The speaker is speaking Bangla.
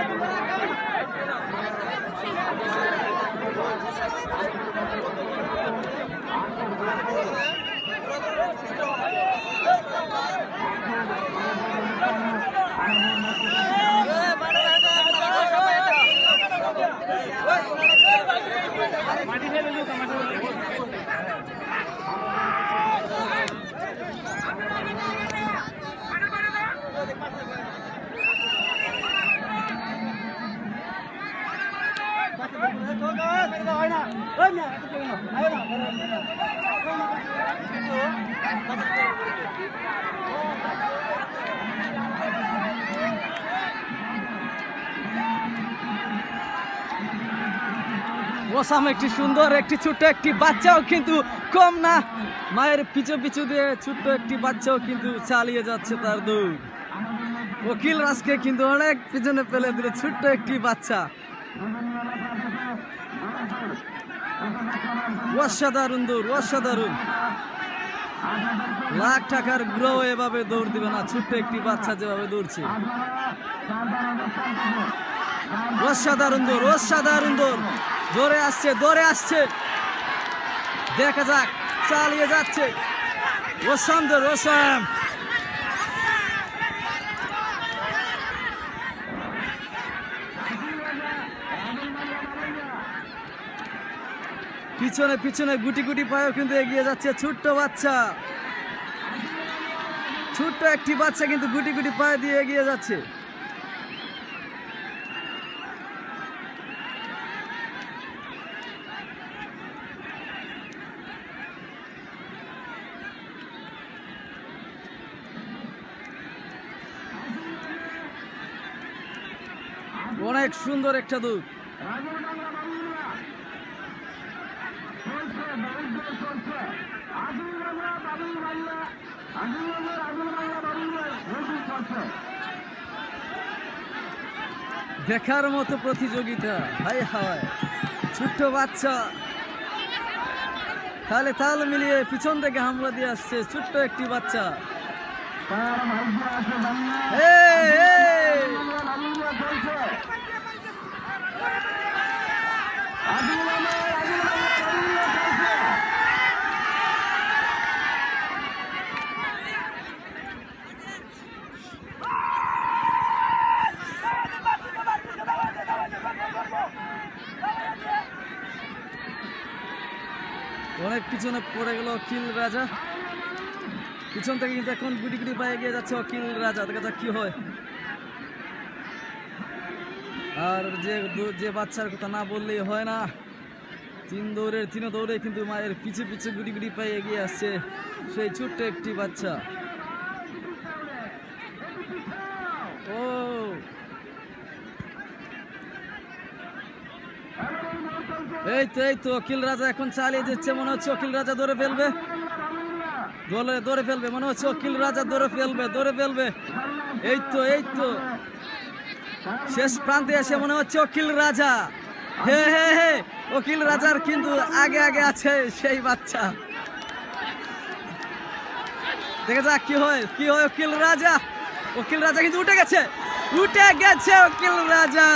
আমি ওসাম একটি সুন্দর, একটি ছোট্ট একটি বাচ্চাও কিন্তু কম না। মায়ের পিছু পিছু দিয়ে ছোট্ট একটি বাচ্চাও কিন্তু চালিয়ে যাচ্ছে তার দৌড়। ওকিল রাজকে কিন্তু অনেক পিছনে ফেলে দিল ছোট্ট একটি বাচ্চা। অসাধারণ দৌড় অসাধারণ লাখ টাকার গ্রহ এভাবে দৌড় দিবে না, ছোট্ট একটি বাচ্চা যেভাবে দৌড়ছে। অসাধারণ দৌড় অসাধারণ দৌড় দৌড়ে আসছে দৌড়ে আসছে। দেখা যাক, চালিয়ে যাচ্ছে। ওসাম দৌড় ওসাম। পিছনে পিছনে গুটি গুটি পায়েও কিন্তু এগিয়ে যাচ্ছে ছোট্ট বাচ্চা। ছোট্ট একটি বাচ্চা কিন্তু গুটি গুটি পায়ে দিয়ে এগিয়ে যাচ্ছে। অনেক সুন্দর একটা দুধ দেখার মতো প্রতিযোগিতা হাই হায় ছোট্ট বাচ্চা। তাহলে তাল মিলিয়ে পিছন থেকে হামলা দিয়ে আসছে ছোট্ট একটি বাচ্চা। এই। অনেক পিছনে পড়ে গেল অখিল রাজা। পিছন থেকে কিন্তু এখন গুটি গুটি পায়ে গিয়ে যাচ্ছে অখিল রাজা, দেখা যাক কি হয়। আর যে যে বাচ্চার কথা না বললেই হয় না। তিন দৌড়ের তিন দৌড়ে কিন্তু মায়ের পিছে পিছে গুটি গুটি পায়ে এগিয়ে আসছে সেই ছোট্ট একটি বাচ্চা। এই তো এই তো অকিল রাজা এখন চালিয়ে যাচ্ছে মনে হচ্ছে অকিল রাজা ধরে ফেলবে। দলে ধরে ফেলবে, মনে হচ্ছে অকিল রাজা ধরে ফেলবে ধরে ফেলবে। এই তো এই তো। শেষ প্রান্তে এসে মনে হচ্ছে অকিল রাজা। হে হে হে অকিল রাজার কিন্তু আগে আগে আছে সেই বাচ্চা। দেখে যাক কি হয় কি হয় অকিল রাজা। অকিল রাজা কিন্তু উঠে গেছে উঠে গেছে অকিল রাজা।